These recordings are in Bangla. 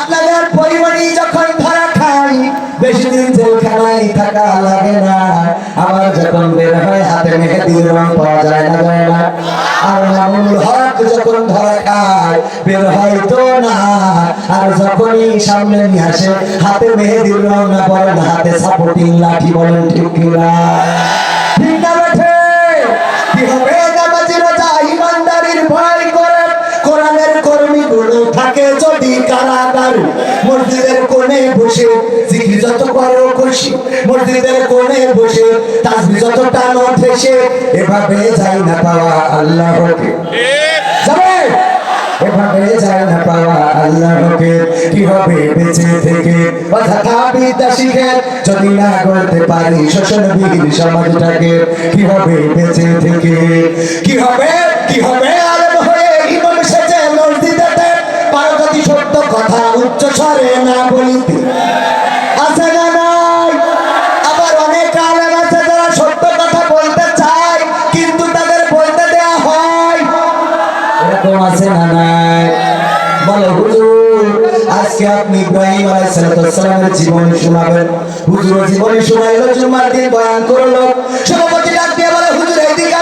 আপনাদের পরিবারই যখন ধরা খাই বেশি দিন থাকা লাগে না। যখন বের হয়, হাতে মেহেদির রং পাওয়া যায় না যায় না। আর মামুল হক যখন ধরা খায়, বের হয় তো না। আর যখনই সামনে নিয়ে আসে, হাতে মেহেদির রং না পড়েন হাতে সাপোর্টিং লাঠি বলেন ঠিক কিনা। মসজিদের কোণে বসে জিকির যত করো খুশি। মসজিদের কোণে বসে তাসবি যত টানো ঠেসে এভাবে যাই না পাওয়া আল্লাহকে। যাবে এভাবে না পাওয়া বেঁচে থেকে? যদি না করতে পারি শোষণবিহীন সমাজটাকে কি হবে বেঁচে থেকে? কি হবে কি হবে না বলিতে। আছে না নাই? আবার অনেক আলেম আছে যারা সত্য কথা বলতে চায়, কিন্তু তাদের বলতে দেয়া হয়। এরকম আছে না নাই? বলো আজকে আপনি ইব্রাহিম আলাইহিসসালামের জীবন শোনাবেন। হুজুর জীবন শোনাইলো, জুমার দিন বয়ান করল। সভাপতি ডাক দিয়ে বলে, হুজুর, এইদিকে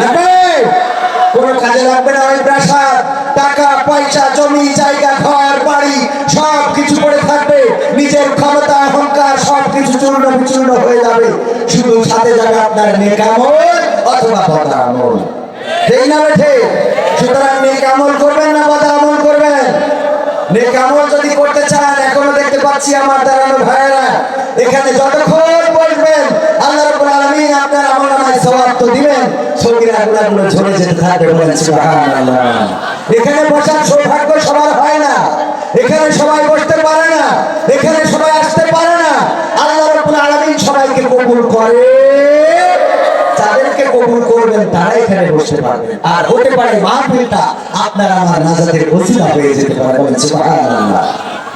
লাগবে? কোনো কাজে লাগবে না ওই প্রাসাদ। টাকা, পয়সা, জমি, জায়গা, ঘর, বাড়ি সব কিছু পড়ে থাকবে। নিজের ক্ষমতা, অহংকার সব কিছু চূর্ণ বিচূর্ণ হয়ে যাবে। শুধু সাথে যাবে আপনার নেক আমল অথবা বদা আমল। ঠিক না বেঠে। সুতরাং নেক আমল করবেন না বদা আমল করবেন। নেক আমল যদি করতে চান, এখনও দেখতে পাচ্ছি আমার দাঁড়ানো ভাইয়েরা। এখানে যতক্ষণ বসবেন আল্লাহ রাব্বুল আলামিন আপনার আমল নামায় সওয়াব তো দিবেন গুনাহগুলো ঝরে যেতে থাকবে এখানে বসার সৌভাগ্য সবার হয় না। এখানে সবাই বসতে পারে না। এখানে সবাই আসতে পারে না। আল্লাহ সবাইকে কবুল করে। তারা এখানে বসতে পারবেন আর হতে পারে মাহফিলটা আপনার আমার নাজাতের ওসিলা হয়ে যেতে পারে